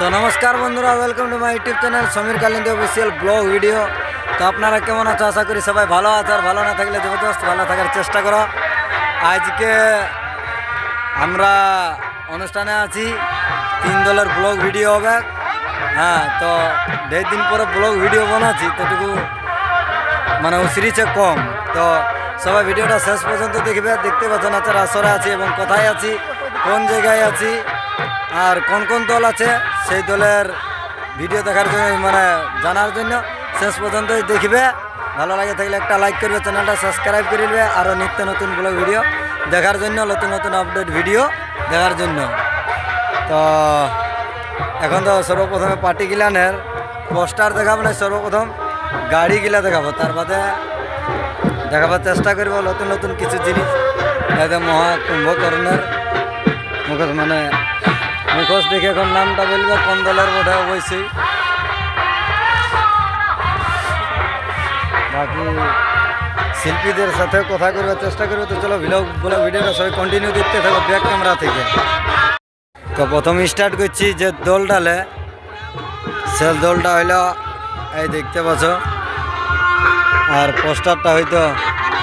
তো নমস্কার বন্ধুরা welcome to my YouTube channel Samir Kalindi official blog video তো আপনারা কেমন আছো? আশা করি সবাই ভালো আছে আর ভালো না থাকলে জবরদস্ত ভালো থাকার চেষ্টা করো। আজকে আমরা অনুষ্ঠানে আছি, তিন দলের ব্লগ ভিডিও হবে। হ্যাঁ তো দেড় দিন পরে ব্লগ ভিডিও বানাচ্ছি ততটুকু মানে উসরিছে কম। তো সবাই ভিডিওটা শেষ পর্যন্ত দেখবে, দেখতে পাচ্ছেন আচার আসরে আছি এবং কোথায় আছি, কোন জায়গায় আছি আর কোন কোন দল আছে, সেই দলের ভিডিও দেখার জন্য মানে জানার জন্য শেষ পর্যন্তই দেখবে। ভালো লাগে থাকলে একটা লাইক করবে চ্যানেলটা সাবস্ক্রাইব করে নেবে আরও নিত্য নতুন ব্লগ ভিডিও দেখার জন্য, নতুন নতুন আপডেট ভিডিও দেখার জন্য। তো, এখন তো সর্বপ্রথমে পার্টি গিলানের পোস্টার দেখাবো না, সর্বপ্রথম গাড়ি গিলা দেখাবো। তার বাদে দেখাবার চেষ্টা করব নতুন নতুন কিছু জিনিস। যাতে মহাকুম্ভকরণের মুখোশ মানে মুখোশ দেখে এখন নামটা বলবে কোন দলের বোধ হয় অবশ্যই। বাকি শিল্পীদের সাথে কথা করবার চেষ্টা করবে, তো চলো ভিডিও বলে ভিডিওটা সবাই কন্টিনিউ দেখতে থাকো ব্যাক ক্যামেরা থেকে। তো প্রথম স্টার্ট করছি যে দোল ডালে সে দলটা হইল, এই দেখতে পাচ্ছ। আর পোস্টারটা হয়তো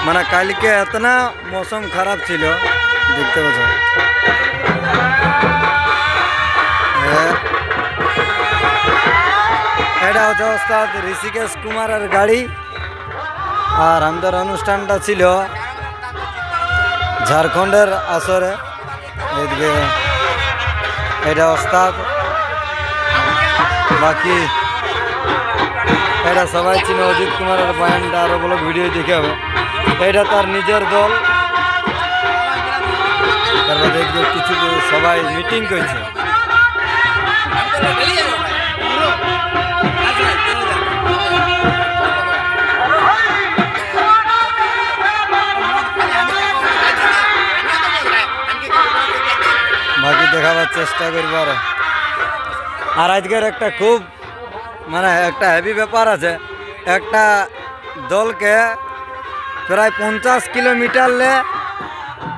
মানে কালকে এত না মৌসুম খারাপ ছিল, দেখতে পাচ্ছ। এটা হচ্ছে ওস্তাদ ঋষিকেশ কুমারের গাড়ি। আর আমাদের অনুষ্ঠানটা ছিল ঝাড়খণ্ডের আসরে। এদিকে এটা ওস্তাদ। বাকি এটা সবাই চিনে, অজিত কুমারের বায়ানটা আরও বলে, ভিডিও দেখে হবে। এটা তার নিজের দল। তারপর দেখবে কিছু সবাই মিটিং করছে। দেখাবার চেষ্টা করব আরও। আর আজকের একটা খুব মানে একটা হেভি ব্যাপার আছে। একটা দলকে প্রায় পঞ্চাশ কিলোমিটার লে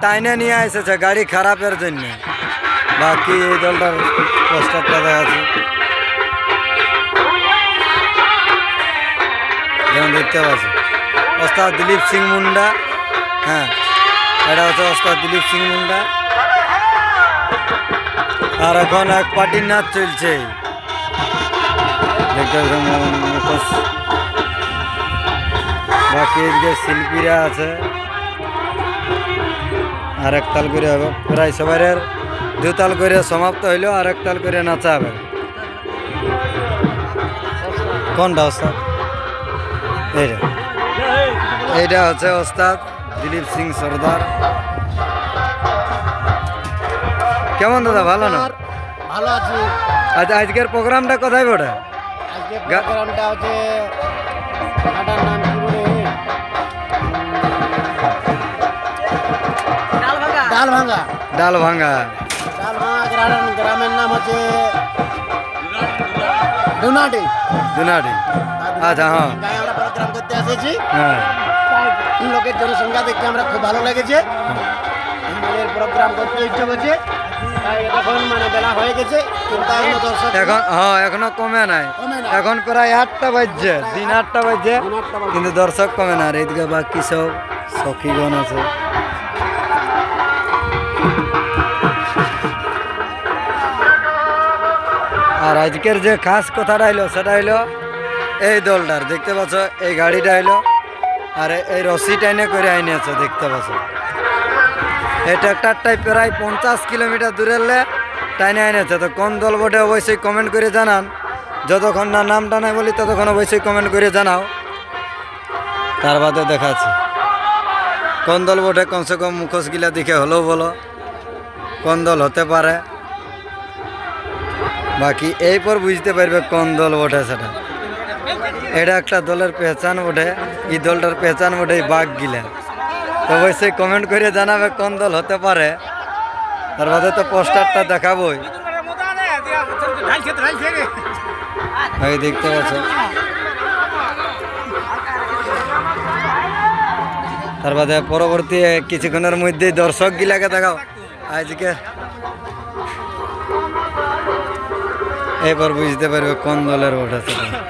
টাইনে নিয়ে এসেছে গাড়ি খারাপের জন্য। বাকি এই দলটার পোস্টারটা দেখাচ্ছি। যেমন দেখতে পাচ্ছি। ওস্তাদ দিলীপ সিং মুন্ডা হ্যাঁ এটা হচ্ছে ওস্তাদ দিলীপ সিং মুন্ডা। আর এখন এক পার্টির নাচ চলছে। বাকি এদিকে শিল্পীরা আছে। আর এক তাল করে হবে। প্রায় সবার দু তাল করে সমাপ্ত হইলেও আর এক তাল করে নাচা হবে। কোনটা ওস্তাদ? এইটা। এইটা হচ্ছে ওস্তাদ দিলীপ সিং সর্দার। কেমন দাদা ভালো না? ভালো আছি। আজ আজকের প্রোগ্রামটা কোথায় বটে? আজকে প্রোগ্রামটা হচ্ছে ঘাটার নাম কি বলে ডাল ভাঙা ডাল ভাঙা ডাল ভাঙা গ্রামের গ্রামের নাম হচ্ছে দুনাডি আচ্ছা হ্যাঁ। আমরা প্রোগ্রাম করতে এসেছি। হ্যাঁ। লোকের জনসংখ্যা দেখতে আমরা খুব ভালো লেগেছে। আমাদের প্রোগ্রাম করতে ইচ্ছে করছে তাই এখন মানে হয়ে এখনও কমে নাই। এখন প্রায় আটটা বাজছে দিন আটটা বাজছে। কিন্তু দর্শক কমে না আর এদিকে বাকি সব সখীগণ আছে। আর আজকের যে খাস কথাটা হইল সেটা হইল এই দলটার দেখতে পাচ্ছ এই গাড়িটা হইল আর এই রশি টাইনে করে আইনেছে দেখতে পাচ্ছ। এই ট্র্যাক্টরটাই প্রায় পঞ্চাশ কিলোমিটার দূরের লে টাইনে আইনেছে। তো কোন দল বটে অবশ্যই কমেন্ট করে জানান। যতক্ষণ না নামটা নাই বলি ততক্ষণ অবশ্যই কমেন্ট করে জানাও। তার বাদে দেখাচ্ছি কোন দল বটে? কমসে কম মুখোশ গিলা দেখে হলেও বলো। কোন দল হতে পারে? বাকি এই পর বুঝতে পারবে কোন দল বটে সেটা। এটা একটা দলের পেহচান বটে। এই দলটার পেহচান বটে বাঘ গিলা। তো অবশ্যই কমেন্ট করে জানাবে কোন দল হতে পারে। তার বাদে তো পোস্টারটা দেখাবোই। দেখতে পাচ্ছ তার বাদে পরবর্তী কিছুক্ষণের মধ্যেই দর্শক গিলাকে দেখাও। আজকে এরপর বুঝতে পারবে কোন দলের ভোট আছে এটা।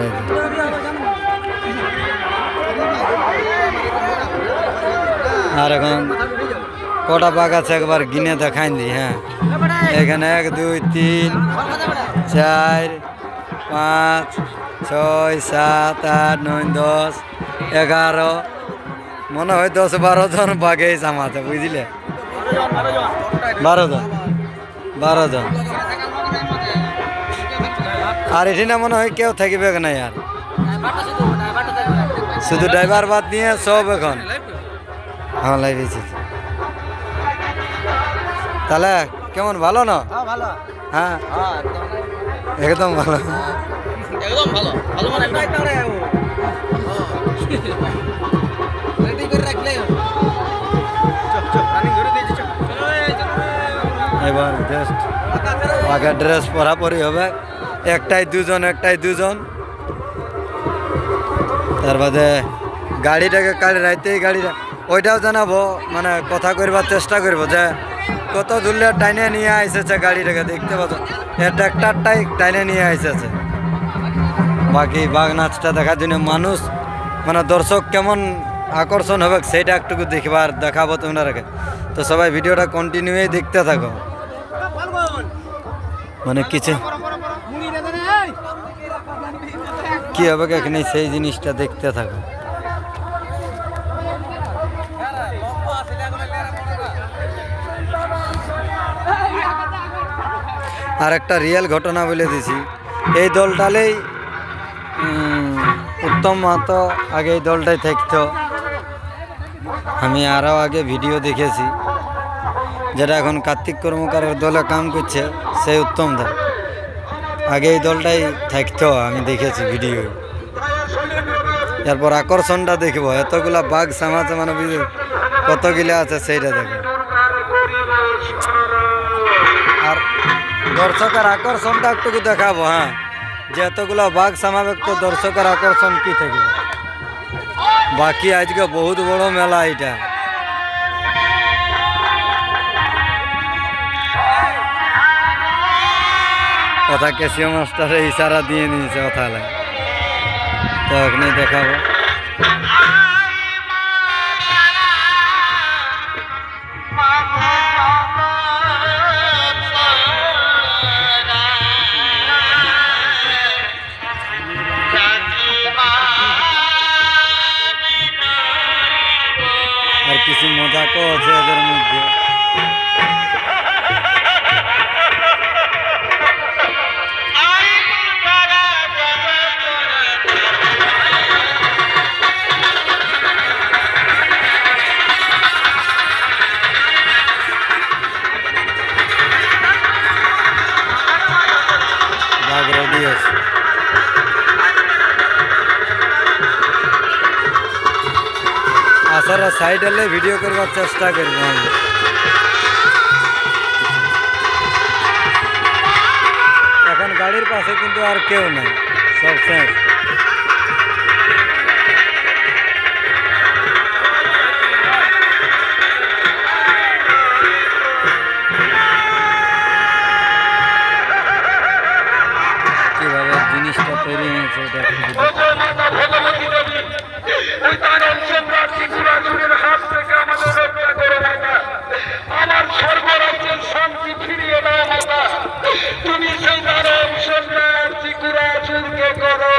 এই যে। আর এখন কটা বাঘ আছে একবার গিনে দেখাই দি হ্যাঁ। এখানে এক, দুই, তিন, চার, পাঁচ, ছয়, সাত, আট, নয়, দশ, এগারো, মনে হয় দশ, বারো জন বাঘে জামাতে বুঝলে? বারো জন বারো জন। আর এটি না মনে হয় কেউ থাকিবে না আর? শুধু ড্রাইভার বাদ দিয়ে সব এখন। হ্যাঁ লাইভেছি তাহলে কেমন ভালো না? ভালো। হ্যাঁ? একদম। ভালো। একদম ভালো। মানে রেডি করে রাখলে এবার জাস্ট আগে ড্রেস পরাপরি হবে। একটাই দুজন একটাই দুজন। তার বাদে গাড়িটাকে কাল রাইতেই গাড়িটা ওইটাও জানাব মানে কথা করবার চেষ্টা করব যে কত দূরে টাইনে নিয়ে আইসেছে গাড়িটাকে, দেখতে পাচ্ছ? এর ট্র্যাক্টারটাই টাইনে নিয়ে আইসেছে। বাকি বাঘ নাচটা দেখার জন্য মানুষ মানে দর্শক কেমন আকর্ষণ হবে সেইটা একটুকু দেখবার, দেখাবো তোমরা রেখে তো সবাই ভিডিওটা কন্টিনিউই দেখতে থাকো। মানে কিছু কি হবে এখানে? সেই জিনিসটা দেখতে থাকো। আর একটা রিয়েল ঘটনা বলে দিছি। এই দলটালেই উত্তম মাহাতো আগে এই দলটাই থাকতো। আমি আরও আগে ভিডিও দেখেছি, যেটা এখন কার্তিক কর্মকারের দলে কাম করছে, সেই উত্তম দা। আগে এই দলটাই থাকতো, আমি দেখেছি ভিডিও এরপর আকর্ষণটা দেখব, এতগুলা বাঘ সামাতে মানে বুঝলি কতগুলা আছে সেইটা দেখো আর দর্শকের আকর্ষণটা একটু দেখাবো হ্যাঁ। যে এতগুলা বাঘ সামাবে তো দর্শকের আকর্ষণ কি থাকবে বাকি আজকে বহুত বড় মেলা এটা কথা কেসিও মাস্টারে ইশারা দিয়ে নিয়েছে কথা তো এখানে দেখাবো। বাঘ রেডি আসার সাইড হলে ভিডিও করবার চেষ্টা করব আমি এখন গাড়ির পাশে কিন্তু আর কেউ নাই, সব শেষ আমার স্বর্গরাজ্যের শান্তি ফিরিয়ে দাও তুমি সেই তার অংশরা ত্রিপুরা চুরকে করো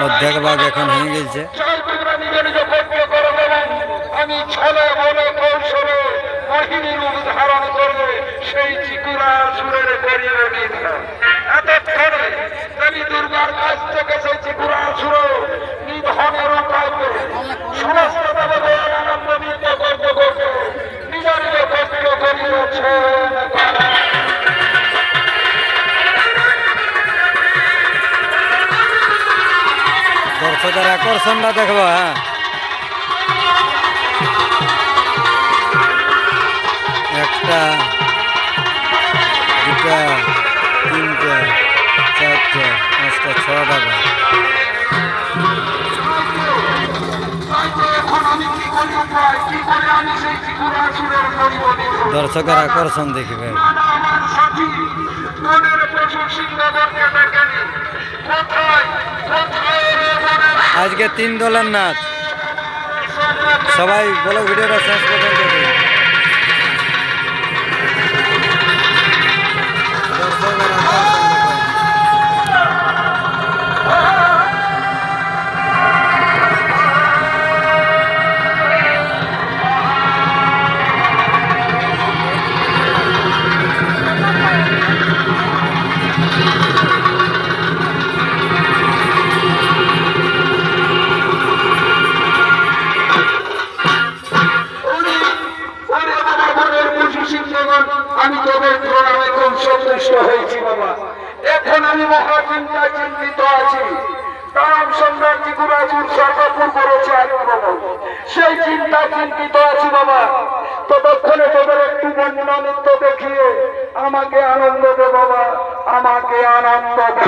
অর্ধেক ভাগ এখন হয়ে গেছে আমি ছলে বলে কৌশলে মোহিনী রূপ ধারণ করবে সেই চিকুরা সুরের করিবে নিধন এতক্ষণে দেবী দুর্গার কাছ থেকে সেই চিকুরা সুর নিধনের উপায় করে সমস্ত দেবতার আনন্দিত করতে করতে নিজের কষ্ট করিয়েছেন দর্শকের আকর্ষণটা দেখব হ্যাঁ। দর্শকের আকর্ষণ দেখবে আজকে তিন দলের নাচ। সবাই বলো ভিডিওটা শেষ পর্যন্ত বাবা। ততক্ষণে তোদের একটু বন্যা দেখিয়ে আমাকে আনন্দ দে বাবা। আমাকে আনন্দ দে।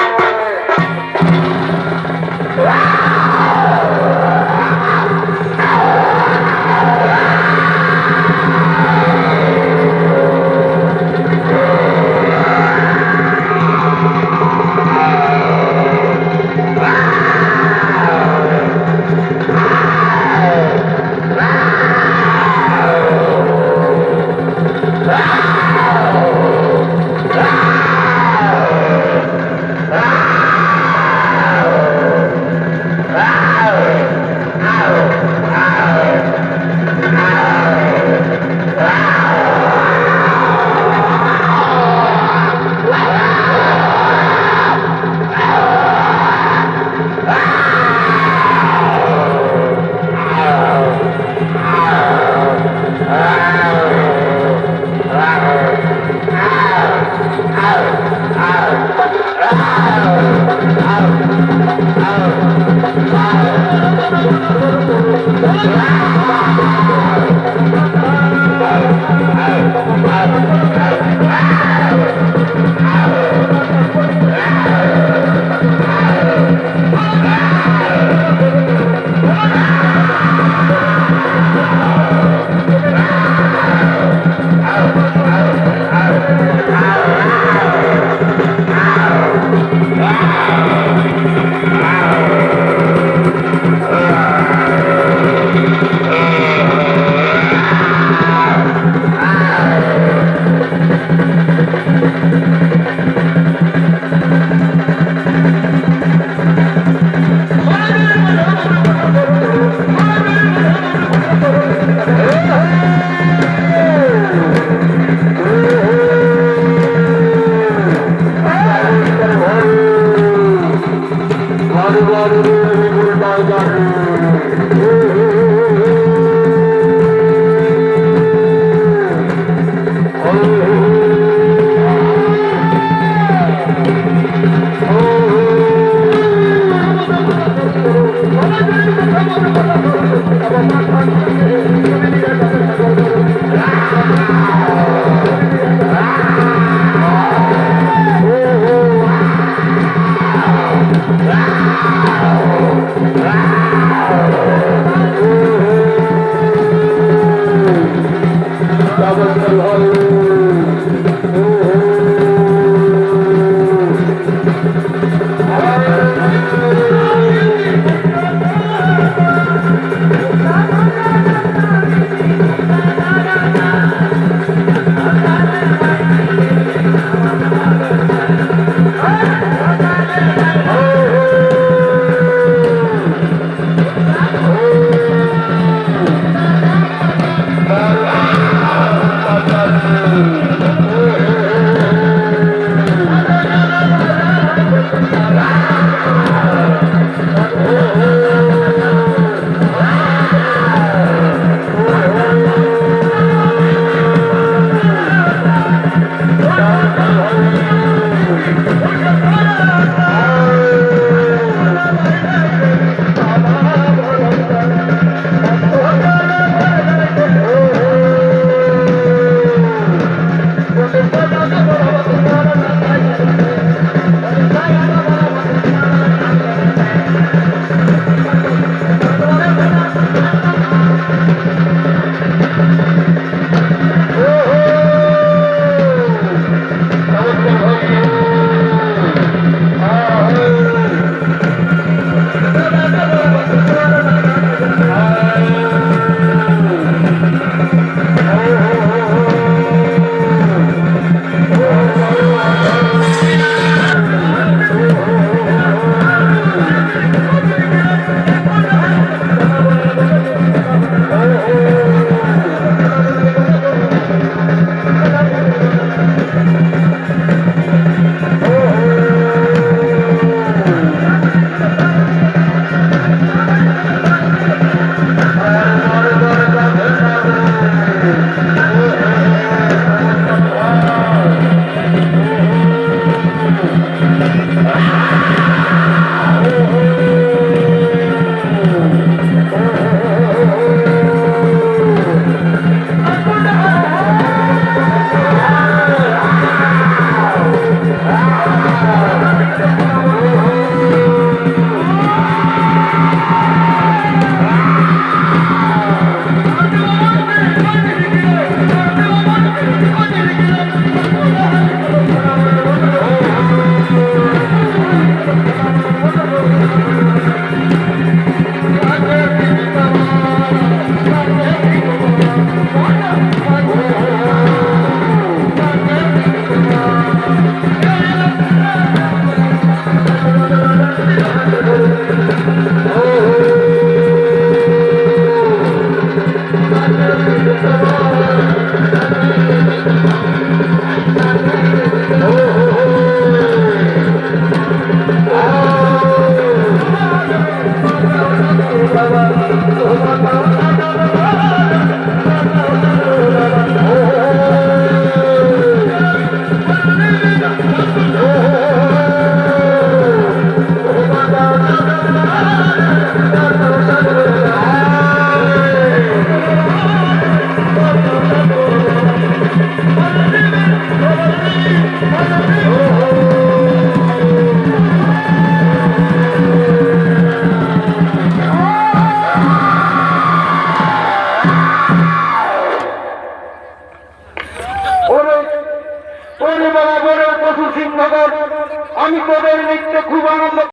الله